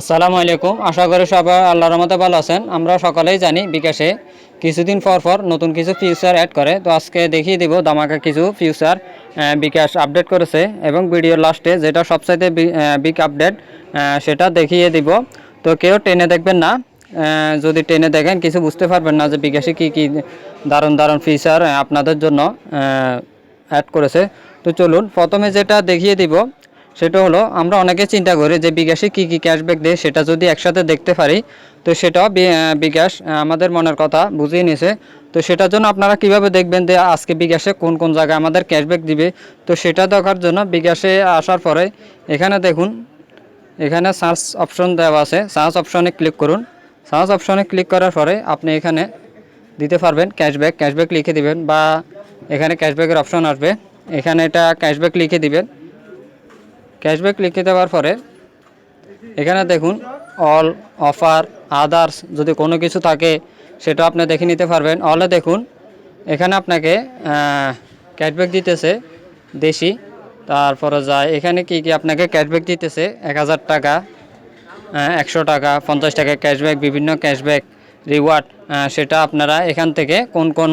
আসসালামু আলাইকুম। আশা করি সবাই আল্লাহ রহমতে ভালো আছেন। আমরা সকালেই জানি বিকাশে কিছুদিন পর পর নতুন কিছু ফিউচার অ্যাড করে। তো আজকে দেখিয়ে দিব দামাকা কিছু ফিউচার বিকাশ আপডেট করেছে এবং ভিডিওর লাস্টে যেটা সবচাইতে বিগ আপডেট সেটা দেখিয়ে দিব। তো কেউ টেনে দেখবেন না। যদি টেনে দেখেন কিছু বুঝতে পারবেন না যে বিকাশে কি কি দারুণ দারুণ ফিচার আপনাদের জন্য অ্যাড করেছে। তো চলুন, প্রথমে যেটা দেখিয়ে দিব সেটা হলো, আমরা অনেকে চিন্তা করি যে বিকাশে কি কি ক্যাশব্যাক দেয়, সেটা যদি একসাথে দেখতে পারি, তো সেটাও বিকাশ আমাদের মনের কথা বুঝিয়ে নিয়েছে তো সেটার জন্য আপনারা কীভাবে দেখবেন যে আজকে বিকাশে কোন কোন জায়গায় আমাদের ক্যাশব্যাক দিবে? তো সেটা দেখার জন্য বিকাশে আসার পরে এখানে দেখুন, এখানে সার্চ অপশন দেওয়া আছে। সার্চ অপশনে ক্লিক করুন। সার্চ অপশনে ক্লিক করার পরে আপনি এখানে দিতে পারবেন ক্যাশব্যাক ক্যাশব্যাক লিখে দিবেন বা এখানে ক্যাশব্যাকের অপশন আসবে। এখানে এটা ক্যাশব্যাক লিখে দিবেন। ক্যাশব্যাক লিখে দেওয়ার পরে এখানে দেখুন অল অফার আদার্স যদি কোনো কিছু থাকে, সেটা আপনি দেখে নিতে পারবেন। অলে দেখুন, এখানে আপনাকে ক্যাশব্যাক দিতেছে দেশি, তারপরে যায়, এখানে কি কি আপনাকে ক্যাশব্যাক দিতেছে? এক হাজার টাকা একশো টাকা, পঞ্চাশ টাকা ক্যাশব্যাক বিভিন্ন ক্যাশব্যাক রিওয়ার্ড সেটা আপনারা এখান থেকে কোন কোন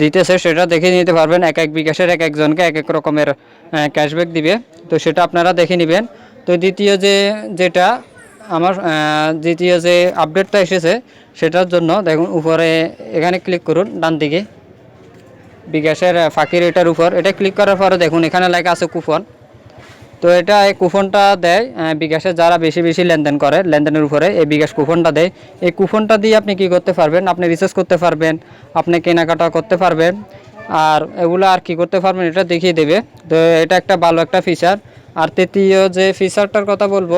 দিতেছে সেটা দেখে নিতে পারবেন। এক এক বিকাশের এক একজনকে এক এক রকমের ক্যাশব্যাক দিবে। তো সেটা আপনারা দেখে নেবেন। তো দ্বিতীয় যে, যেটা আমার দ্বিতীয় যে আপডেটটা এসেছে, সেটার জন্য দেখুন, উপরে এখানে ক্লিক করুন, ডান দিকে। বিকাশের ফাঁকির এটার উপর। এটা ক্লিক করার পরে দেখুন, এখানে লেখা আছে কুপন তো এটা এই কুপনটা দেয় বিকাশে যারা বেশি বেশি লেনদেন করে, লেনদেনের উপরে এই বিকাশ কুপনটা দেয়। এই কুপনটা দিয়ে আপনি কি করতে পারবেন? আপনি রিচার্জ করতে পারবেন, আপনি কেনাকাটা করতে পারবেন, আর এগুলো আর কি করতে পারবেন এটা দেখিয়ে দেবে। তো এটা একটা ভালো একটা ফিচার আর তৃতীয় যে ফিচারটার কথা বলব,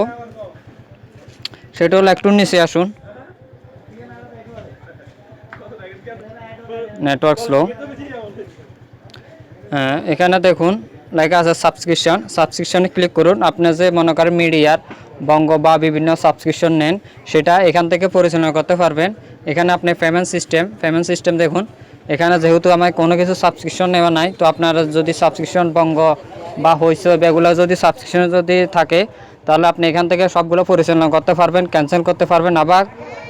সেটা হলো একটু নিচে আসুন। নেটওয়ার্ক স্লো হ্যাঁ এখানে দেখুন লেখা আছে সাবস্ক্রিপশন সাবস্ক্রিপশনে ক্লিক করুন। আপনি যে মনে করেন মিডিয়ার বঙ্গ বা বিভিন্ন সাবস্ক্রিপশন নেন, সেটা এখান থেকে পরিচালনা করতে পারবেন। এখানে আপনি পেমেন্ট সিস্টেম পেমেন্ট সিস্টেম দেখুন। এখানে যেহেতু আমার কোনো কিছু সাবস্ক্রিপশন নেওয়া নাই, তো আপনারা যদি সাবস্ক্রিপশন বঙ্গ বা হইসব এগুলো যদি সাবস্ক্রিপশন যদি থাকে, তাহলে আপনি এখান থেকে সবগুলো পরিচালনা করতে পারবেন ক্যান্সেল করতে পারবেন, আবার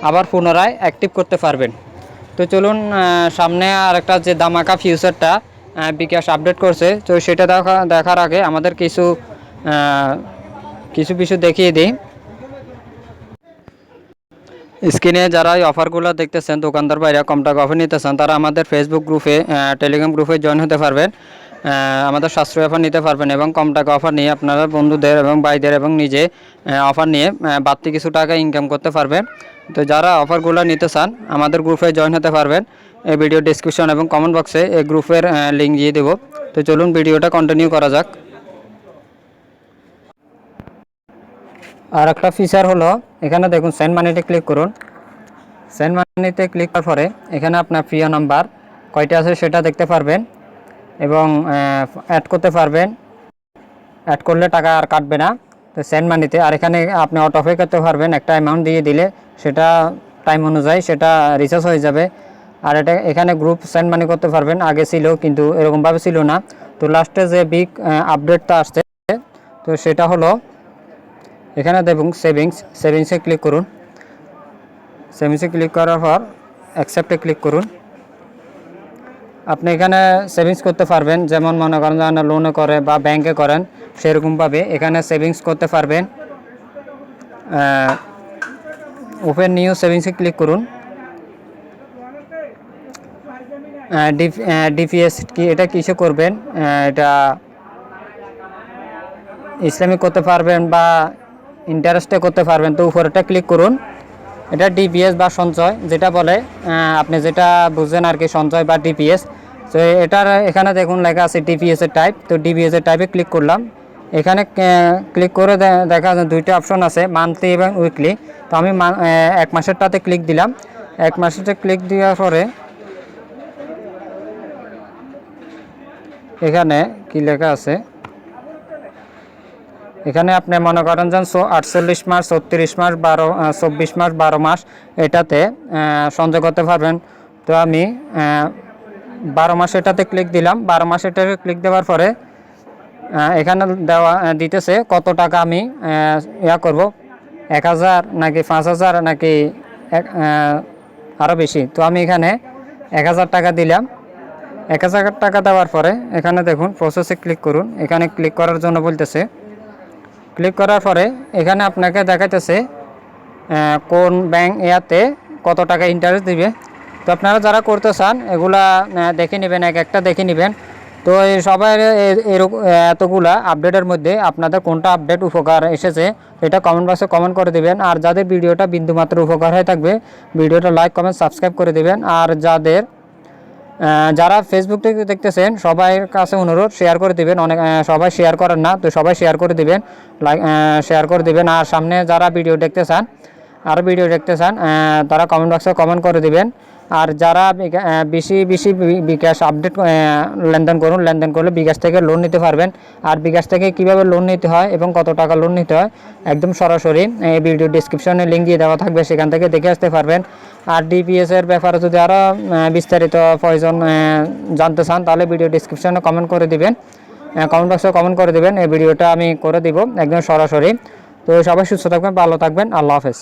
আবার পুনরায় অ্যাক্টিভ করতে পারবেন। তো চলুন সামনে আর একটা যে দামাকা ফিউচারটা বিকাশ আপডেট করছে। তো সেটা দেখা, দেখার আগে আমাদের কিছু কিছু কিছু দেখিয়ে দিই। স্ক্রিনে যারা এই অফারগুলো দেখতেছেন, দোকানদার বাইরে কম টাকা অফার নিতেছেন, তারা আমাদের ফেসবুক গ্রুপে টেলিগ্রাম গ্রুপে জয়েন হতে পারবেন। আমাদের সাশ্রয় অফার নিতে পারবেন এবং কম টাকা অফার নিয়ে আপনারা বন্ধুদের এবং ভাইদের এবং নিজে অফার নিয়ে বাড়তি কিছু টাকা ইনকাম করতে পারবেন। তো যারা অফারগুলো নিতে চান, আমাদের গ্রুপে জয়েন হতে পারবেন। এই ভিডিও ডিসক্রিপশন এবং কমেন্ট বক্সে এই গ্রুপের লিঙ্ক দিয়ে দেবো। তো চলুন ভিডিওটা কন্টিনিউ করা যাক। আর একটা ফিচার হলো, এখানে দেখুন সেন্ড মানিতে ক্লিক করুন। সেন্ড মানিতে ক্লিক করার পরে, এখানে আপনার প্রিয় নাম্বার কয়টা আছে সেটা দেখতে পারবেন এবং অ্যাড করতে পারবেন। অ্যাড করলে টাকা আর কাটবে না। তো সেন্ড মানিতে আর এখানে আপনি অটোপে করতে পারবেন। একটা অ্যামাউন্ট দিয়ে দিলে সেটা টাইম অনুযায়ী সেটা রিচার্জ হয়ে যাবে। আর এটা এখানে গ্রুপ সেন্ড মানি করতে পারবেন। আগে ছিল, কিন্তু এরকমভাবে ছিল না। তো লাস্টে যে বিগ আপডেটটা আসছে, তো সেটা হলো, এখানে দেখুন সেভিংস সেভিংসে ক্লিক করুন। সেভিংসে ক্লিক করার পর অ্যাকসেপ্টে ক্লিক করুন। আপনি এখানে সেভিংস করতে পারবেন, যেমন মনে করেন যেন লোনে করে বা ব্যাংকে করেন, সেরকমভাবে এখানে সেভিংস করতে পারবেন। ওপেন নিউ সেভিংসে ক্লিক করুন। ডিপিএস কি, এটা কিসে করবেন? এটা ইসলামিক করতে পারবেন বা ইন্টারেস্টে করতে পারবেন, তো উপরেটা ক্লিক করুন। এটা ডিপিএস বা সঞ্চয়, যেটা বলে আপনি যেটা বুঝছেন আর কি, সঞ্চয় বা ডিপিএস। তো এটার এখানে দেখুন লেখা আছে ডিপিএস এর টাইপ তো ডিপিএস এর টাইপে ক্লিক করলাম। এখানে ক্লিক করে দেখা যায় দুইটা অপশন আছে মান্থলি এবং উইকলি তো আমি এক মাসেরটাতে ক্লিক দিলাম। এক মাসেরটা ক্লিক দেওয়ার পরে এখানে কি লেখা আছে? এখানে আপনি মনে করেন যে আটচল্লিশ মাস, ছত্রিশ মাস, বারো চব্বিশ মাস, বারো মাস, এটাতে সঞ্চয় করতে পারবেন। তো আমি বারো মাস এটাতে ক্লিক দিলাম। বারো মাস এটাতে ক্লিক দেওয়ার পরে এখানে দেওয়া দিতেছে কত টাকা আমি ইয়া করব? এক হাজার নাকি পাঁচ হাজার নাকি আরও বেশি। তো আমি এখানে এক হাজার টাকা দিলাম। এক হাজার টাকা দেওয়ার পরে এখানে দেখুন প্রসেসে ক্লিক করুন। এখানে ক্লিক করার জন্য বলতেছে। ক্লিক করার পরে এখানে আপনাকে দেখাইতেছে কোন ব্যাংক ইয়াতে কত টাকা ইন্টারেস্ট দিবে। তো আপনারা যারা করতে চান, এগুলা দেখে নেবেন, এক একটা দেখে নেবেন। তো এই সবাই এরকম এতগুলা আপডেটের মধ্যে আপনাদের কোনটা আপডেট উপকার এসেছে, এটা কমেন্ট বক্সে কমেন্ট করে দিবেন। আর যাদের ভিডিওটা বিন্দুমাত্র উপকার হয়ে থাকবে, ভিডিওটা লাইক কমেন্ট সাবস্ক্রাইব করে দিবেন। আর যাদের যারা ফেসবুক থেকে দেখতেছেন সবার কাছে অনুরোধ শেয়ার করে দিবেন। অনেক সবাই শেয়ার করেন না, তো সবাই শেয়ার করে দিবেন। লাইক শেয়ার করে দিবেন। আর সামনে যারা ভিডিও দেখতে চান, আর ভিডিও দেখতে চান তারা কমেন্ট বক্সে কমেন্ট করে দিবেন। আর যারা বেশি বেশি বিকাশ আপডেট লেনদেন করুন, লেনদেন করলে বিকাশ থেকে লোন নিতে পারবেন। আর বিকাশ থেকে কীভাবে লোন নিতে হয় এবং কত টাকা লোন নিতে হয়, একদম সরাসরি, এই ভিডিও ডিসক্রিপশনে লিঙ্ক দিয়ে দেওয়া থাকবে, সেখান থেকে দেখে আসতে পারবেন। আর ডিপিএসের ব্যাপারে যদি আরও বিস্তারিত প্রয়োজন জানতে চান, তাহলে ভিডিও ডিসক্রিপশনে কমেন্ট করে দিবেন। কমেন্ট বক্সে কমেন্ট করে দিবেন, এই ভিডিওটা আমি করে দিব, একদম সরাসরি। তো সবাই সুস্থ থাকবেন, ভালো থাকবেন, আল্লাহ হাফেজ।